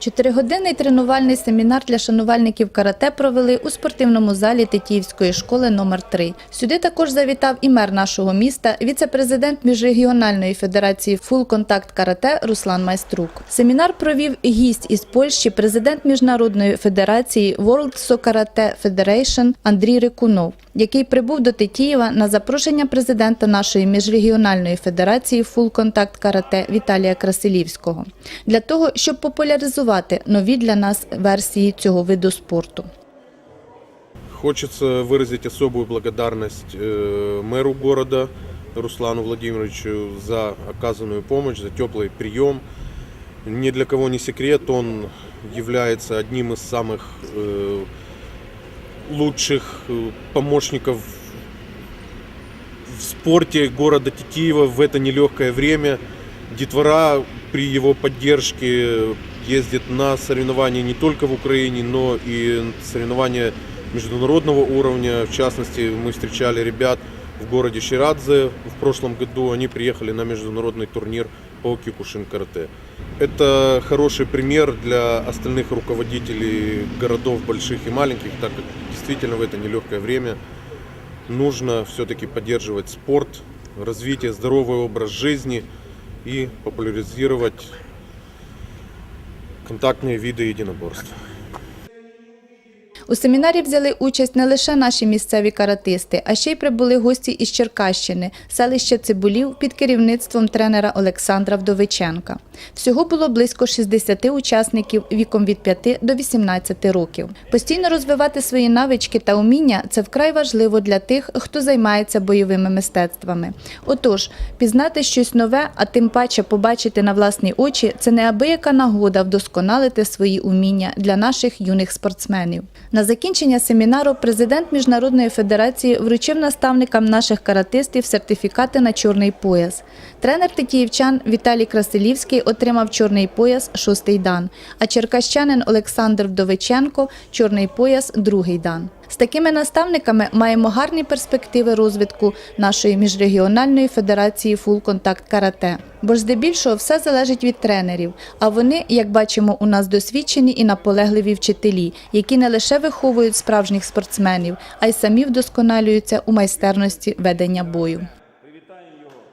Чотиригодинний тренувальний семінар для шанувальників карате провели у спортивному залі Тетіївської школи номер 3 Сюди також завітав і мер нашого міста, віце-президент міжрегіональної федерації Full Contact карате Руслан Майструк. Семінар провів гість із Польщі, президент міжнародної федерації World Sokarate Federation Андрій Рикунов, який прибув до Тетіїва на запрошення президента нашої міжрегіональної федерації Full Contact карате Віталія Красилівського для того, щоб популяризувати нові для нас версії цього виду спорту. Хочется выразить особую благодарность э, мэру города Руслану Владимировичу за оказанную помощь, за теплый прием. Ни для кого не секрет, он является одним из самых э, лучших э, помощников в спорте города Тетиева в это нелегкое время. Детвора при его поддержке ездит на соревнования не только в Украине, но и соревнования международного уровня. В частности, мы встречали ребят в городе Ширадзе в прошлом году. Они приехали на международный турнир по кикушин карате. Это хороший пример для остальных руководителей городов больших и маленьких, так как действительно в это нелегкое время нужно все-таки поддерживать спорт, развитие, здоровый образ жизни и популяризировать контактные виды единоборств. У семінарі взяли участь не лише наші місцеві каратисти, а ще й прибули гості із Черкащини, селища Цибулів під керівництвом тренера Олександра Вдовиченка. Всього було близько 60 учасників віком від 5 до 18 років. Постійно розвивати свої навички та уміння це вкрай важливо для тих, хто займається бойовими мистецтвами. Отож, пізнати щось нове, а тим паче побачити на власні очі це неабияка нагода вдосконалити свої уміння для наших юних спортсменів. На закінчення семінару президент Міжнародної федерації вручив наставникам наших каратистів сертифікати на чорний пояс. Тренер тетіївчан Віталій Красилівський отримав чорний пояс шостий дан, а черкащанин Олександр Вдовиченко чорний пояс другий дан. З такими наставниками маємо гарні перспективи розвитку нашої міжрегіональної федерації Full Contact карате. Бо ж здебільшого все залежить від тренерів. А вони, як бачимо, у нас досвідчені і наполегливі вчителі, які не лише виховують справжніх спортсменів, а й самі вдосконалюються у майстерності ведення бою.